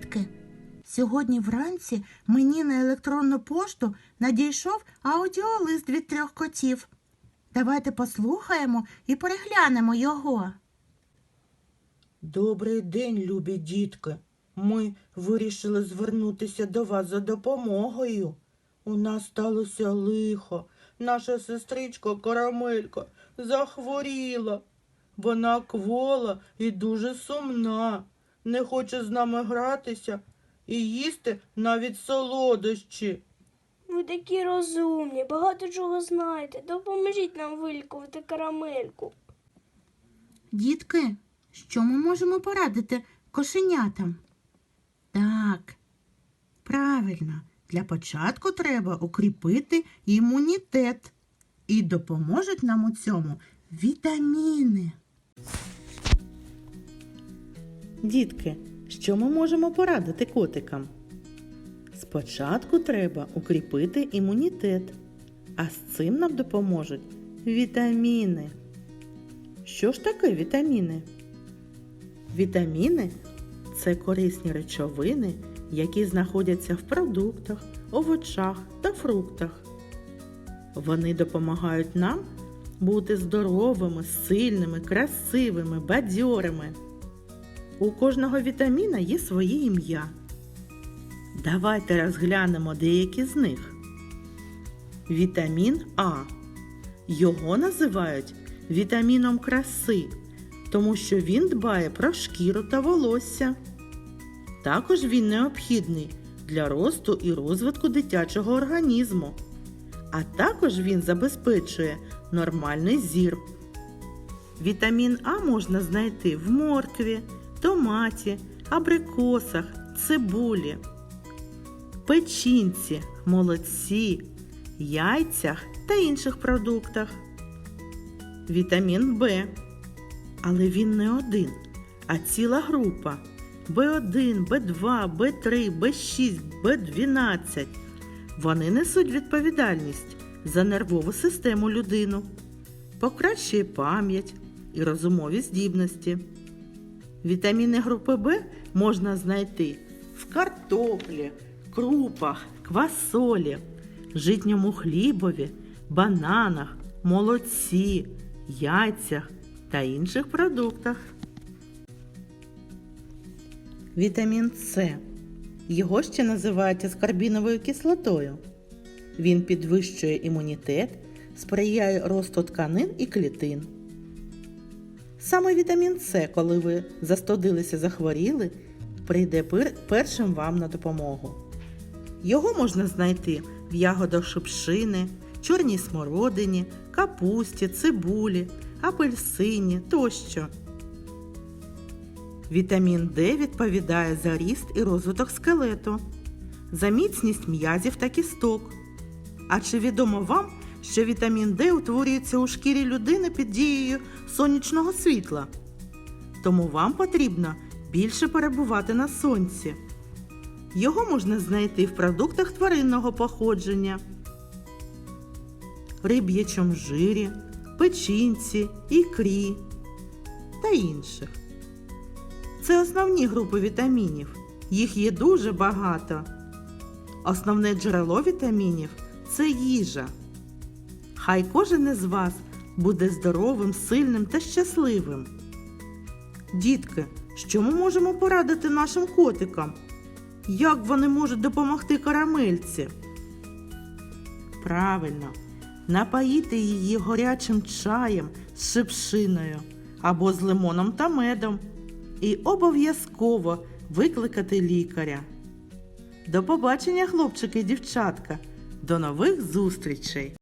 Дітки, сьогодні вранці мені на електронну пошту надійшов аудіолист від трьох котів. Давайте послухаємо і переглянемо його. Добрий день, любі дітки. Ми вирішили звернутися до вас за допомогою. У нас сталося лихо. Наша сестричка Карамелька захворіла. Вона квола і дуже сумна, не хоче з нами гратися і їсти навіть солодощі. Ви такі розумні, багато чого знаєте. Допоможіть нам вилікувати карамельку. Дітки, що ми можемо порадити кошенятам? Так, правильно, для початку треба укріпити імунітет. І допоможуть нам у цьому вітаміни. Дітки, що ми можемо порадити котикам? Спочатку треба укріпити імунітет, а з цим нам допоможуть вітаміни. Що ж таке вітаміни? Вітаміни це корисні речовини, які знаходяться в продуктах, овочах та фруктах. Вони допомагають нам бути здоровими, сильними, красивими, бадьорими. У кожного вітаміна є своє ім'я. Давайте розглянемо деякі з них. Вітамін А. Його називають вітаміном краси, тому що він дбає про шкіру та волосся. Також він необхідний для росту і розвитку дитячого організму. А також він забезпечує нормальний зір. Вітамін А можна знайти в моркві, томаті, абрикосах, цибулі, печінці, молоці, яйцях та інших продуктах. Вітамін В. Але він не один, а ціла група В1, В2, В3, В6, В12. Вони несуть відповідальність за нервову систему людину, покращує пам'ять і розумові здібності. Вітаміни групи В можна знайти в картоплі, крупах, квасолі, житньому хлібові, бананах, молоці, яйцях та інших продуктах. Вітамін С. Його ще називають аскорбіновою кислотою. Він підвищує імунітет, сприяє росту тканин і клітин. Саме вітамін С, коли ви застудилися захворіли, прийде першим вам на допомогу. Його можна знайти в ягодах шипшини, чорній смородині, капусті, цибулі, апельсині тощо. Вітамін Д відповідає за ріст і розвиток скелету, за міцність м'язів та кісток. А чи відомо вам, що вітамін Д утворюється у шкірі людини під дією сонячного світла? Тому вам потрібно більше перебувати на сонці. Його можна знайти в продуктах тваринного походження, риб'ячому жирі, печінці, ікрі та інших. Це основні групи вітамінів. Їх є дуже багато. Основне джерело вітамінів це їжа. Хай кожен із вас буде здоровим, сильним та щасливим. Дітки, що ми можемо порадити нашим котикам? Як вони можуть допомогти карамельці? Правильно, напоїти її горячим чаєм з шипшиною або з лимоном та медом. І обов'язково викликати лікаря. До побачення, хлопчики і дівчатка. До нових зустрічей!